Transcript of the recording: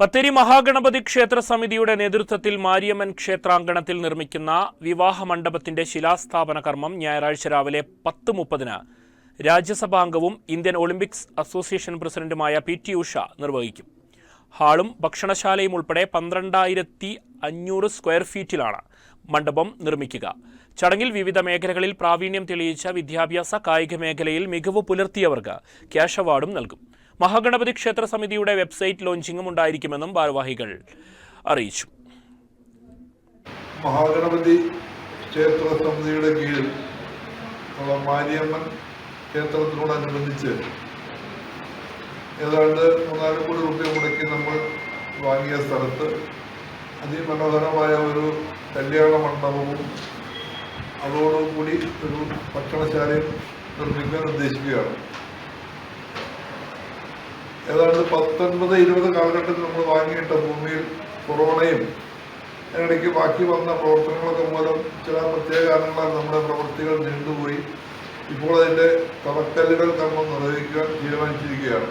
ബത്തേരി മഹാഗണപതി ക്ഷേത്ര സമിതിയുടെ നേതൃത്വത്തിൽ മാരിയമ്മൻ ക്ഷേത്രാങ്കണത്തിൽ നിർമ്മിക്കുന്ന വിവാഹ മണ്ഡപത്തിന്റെ ശിലാസ്ഥാപന കർമ്മം ഞായറാഴ്ച രാവിലെ പത്ത് മുപ്പതിന് രാജ്യസഭാംഗവും ഇന്ത്യൻ ഒളിമ്പിക്സ് അസോസിയേഷൻ പ്രസിഡന്റുമായ പി ടി ഉഷ നിർവഹിക്കും. ഹാളും ഭക്ഷണശാലയും ഉൾപ്പെടെ പന്ത്രണ്ടായിരത്തി അഞ്ഞൂറ് സ്ക്വയർ ഫീറ്റിലാണ് മണ്ഡപം നിർമ്മിക്കുക. ചടങ്ങിൽ വിവിധ മേഖലകളിൽ പ്രാവീണ്യം തെളിയിച്ച വിദ്യാഭ്യാസ കായിക മേഖലയിൽ മികവ് പുലർത്തിയവർക്ക് ക്യാഷ് അവാർഡും നൽകും. മഹാഗണപതി ക്ഷേത്ര സമിതിയുടെ വെബ്സൈറ്റ് ലോഞ്ചിങ്ങും ഉണ്ടായിരിക്കുമെന്നും ഭാരവാഹികൾ അറിയിച്ചു. മഹാഗണപതി ക്ഷേത്ര സമിതിയുടെ കീഴിൽ മാരിയമ്മൻ ക്ഷേത്രത്തിനോടനുബന്ധിച്ച് ഏതാണ്ട് മൂന്നാൽ കോടി റുപ്യ മുടക്കി നമ്മൾ വാങ്ങിയ സ്ഥലത്ത് അതിമനോഹരമായ ഒരു കല്യാണ മണ്ഡപവും അതോടുകൂടി ഒരു ഭക്ഷണശാലയും നിർമ്മിക്കാൻ ഉദ്ദേശിക്കുകയാണ്. ഏതാണ്ട് പത്തൊൻപത് ഇരുപത് കാലഘട്ടത്തിൽ നമ്മൾ വാങ്ങിയിട്ട ഭൂമിയിൽ കൊറോണയും അതിനിടയ്ക്ക് ബാക്കി വന്ന പ്രവർത്തനങ്ങളൊക്കെ മൂലം ചില പ്രത്യേക കാരണങ്ങളാൽ നമ്മുടെ പ്രവൃത്തികൾ നീണ്ടുപോയി. ഇപ്പോൾ അതിന്റെ തറക്കല്ലുകൾ കർമ്മം നിർവഹിക്കാൻ തീരുമാനിച്ചിരിക്കുകയാണ്.